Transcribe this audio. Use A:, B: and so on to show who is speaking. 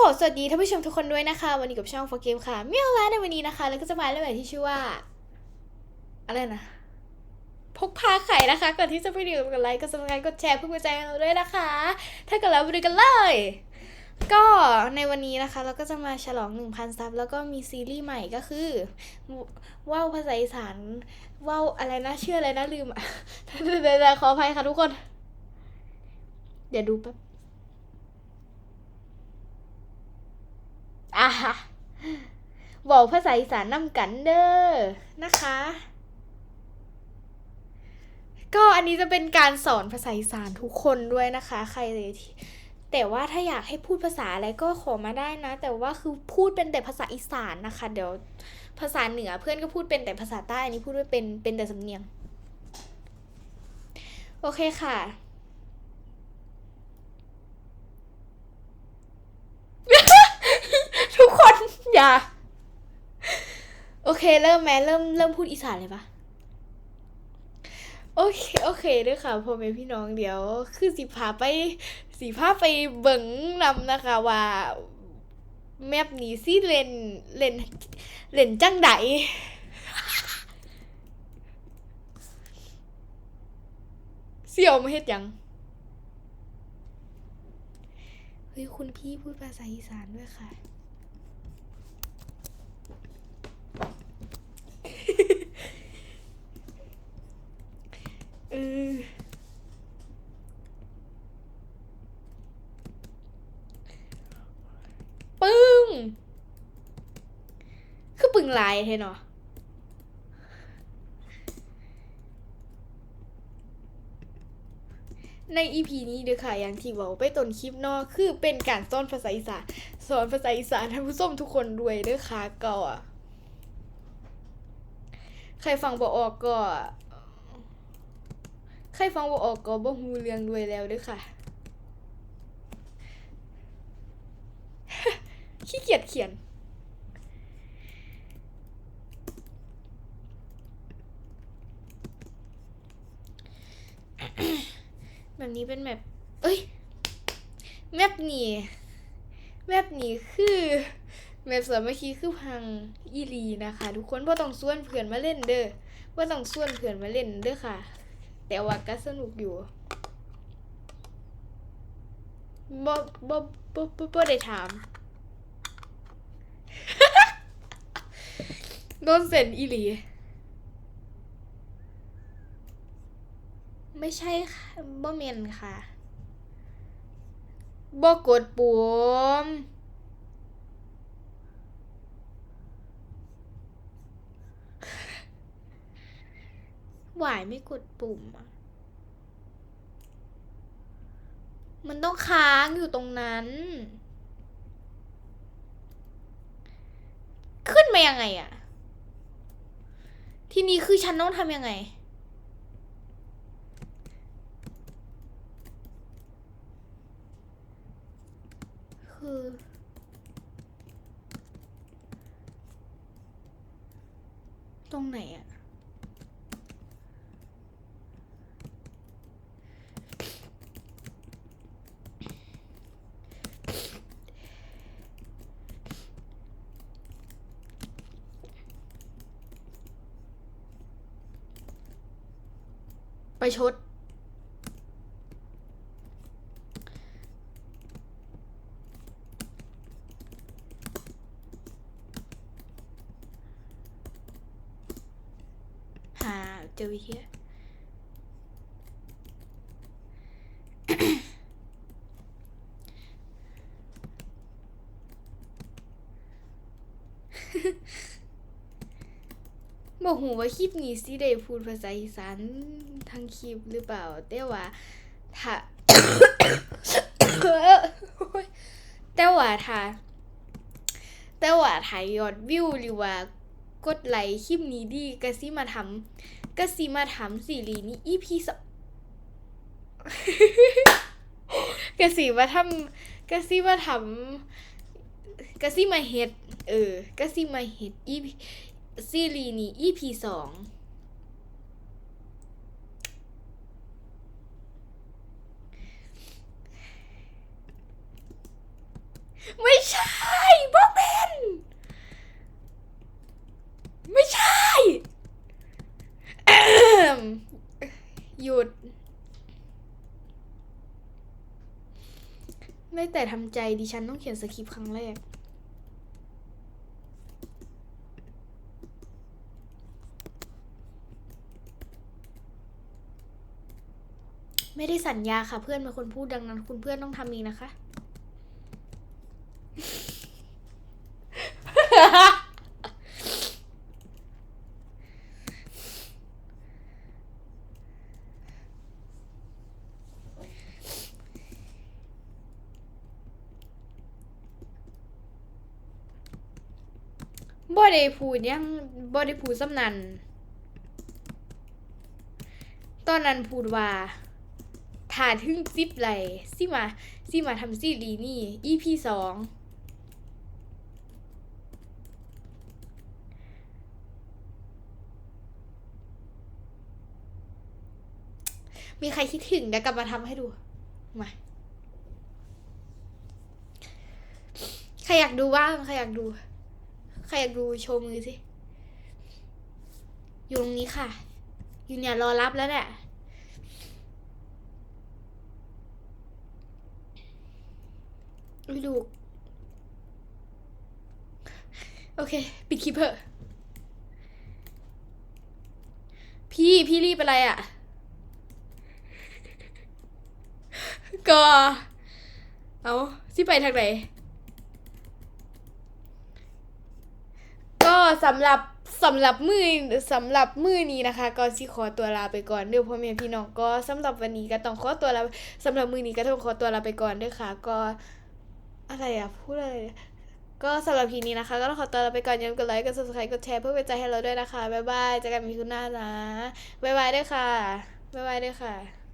A: ขอสวัสดีท่านผู้ชมทุกคนด้วยนะคะ วันนี้กับช่อง for game ค่ะเมียวและในวันนี้นะคะ แล้วก็จะมาเรื่องใหม่ที่ชื่อว่า อะไรนะ พกพาไข่นะคะ ก่อนที่จะไปดูกันไลค์ก็สมัครกดแชร์เพื่อเป็นกำลังใจเราด้วยนะคะ ถ้าเกิดแล้วไปดูกันเลย ก็ในวันนี้นะคะ เราก็จะมาฉลอง 1,000 ซับแล้วก็มีซีรีส์ใหม่ก็คือว่าวภาษาอีสานว่าวอะไรนะเชื่ออะไรนะลืมอะเดี๋ยวๆขออภัยค่ะทุกคน เดี๋ยวดูแป๊บ อะบอกภาษาอีสานนำกันเด้อนะคะ ก็อันนี้จะเป็นการสอนภาษาอีสานทุกคนด้วยนะคะ ใครเลยที่แต่ว่าถ้าอยากให้พูดภาษาอะไรก็ขอมาได้นะ แต่ว่าคือพูดเป็นแต่ภาษาอีสานนะคะ เดี๋ยวภาษาเหนือเพื่อนก็พูดเป็นแต่ภาษาใต้อันนี้พูดไม่เป็นเป็นแต่สำเนียง โอเคค่ะ ทุกคนอย่า โอเค เริ่มแม้เริ่มเริ่มพูดอีสานเลยปะโอเค โอเคด้วยค่ะพ่อแม่พี่น้องเดี๋ยว คือสิพาไปสิพาไปเบิ่งนำนะคะว่า แมปนี้สิเล่นเล่นเล่นจังไดเสี่ยวมาเฮ็ดยังเฮ้ยคุณพี่พูดภาษาอีสานด้วยค่ะ เออปึ้ง คือปึ งลายเท่เนาะในอีพีนี้เด้อค่ะอย่างที่บอกไปต้นคลิปนาะคือเป็นการสอนภาษาอีสานสอนภาษาอีสานท่านผู้ชมทุกคนด้วยเด้อค่ะก็อใครฟังบ่ออกก็ใครฟังบ่ออกก็บ่ฮู้เรื่องด้วยแล้วเด้อค่ะขี้เกียจเขียน แบบนี้เป็นแบบเอ้ยแมปนี้แมปนี้คือแมปสามัคคีคือพังอีหลีนะคะ ทุกคนบ่ต้องส่วนเพื่อนมาเล่นเด้อบ่ต้องส่วนเพื่อนมาเล่นเด้อค่ะ แต่ว่าก็สนุกอยู่บ่บ่บ่บ่บ่ได้ถามโดนเซ็นอีห ไม่ใช่บ่เมนค่ะบ่กดปุ่มหวายไม่กดปุ่มอะ มันต้องค้างอยู่ตรงนั้น ขึ้นมายังไงอะทีนี้คือฉันต้องทำยังไง คือ ตรงไหนอะไปชด หาเจอวิธีแล้วบอกหูว่าคลิปนี้สิได้พูดภาษาอีสานทั้งคลิปหรือเปล่า แต่ว่าถ้าแต่ว่าถ้าแต่ว่าถ้ายอดวิวหรือว่ากดไลค์คลิปนี้ดีก็สิมาทำ กสิมาทำซีรีนี้ EP สองกสิมาทำกสิมาทำกสิมาเฮ็ดเออกสิมาเฮ็ด EP ซีรีนี้ EP สองไม่ใช่บ้าเป็นไม่ใช่ แอม หยุด ไม่แต่ทำใจดิฉันต้องเขียนสคริปต์ครั้งแรก ไม่ได้สัญญาค่ะเพื่อนเป็นคนพูดดังนั้น คุณเพื่อนต้องทำเองนะคะ บ่ได้พูดยังบ่ได้พูดสำนันตอนนั้นพูดว่าถ่าถึงซิปไหลสิมาสิมาทำซีรีนี่ EP สองมีใครคิดถึงเดี๋ยวกลับมาทำให้ดู มา ใครอยากดูบ้างใครอยากดู ใครอยากดูโชว์มือสิ อยู่ตรงนี้ค่ะ อยู่เนี่ยรอรับแล้วแหละไม่ดูโอเค ปิดคลิปเถอะ พี่ พี่รีบอะไรอะ่ะ ก็ เอาสิไปทางไหน สำหรับสำหรับมือสำหรับมือนี้นะคะ ก็สิขอตัวลาไปก่อนเด้อพ่อแม่พี่น้องก็สำหรับวันนี้ก็ต้องขอตัวลาสำหรับมือนี้ก็ต้องขอตัวลาไปก่อนเด้อค่ะ ก็อะไรอะพูดอะไรก็สำหรับทีนี้นะคะ ก็ต้องขอตัวลาไปก่อนอย่าลืมกดไลค์กด subscribe กดแชร์เพื่อเป็นใจให้เราด้วยนะคะบ๊ายบายเจอกันมีคุณหน้านะบ๊ายบายด้วยค่ะบ๊ายบายด้วยค่ะ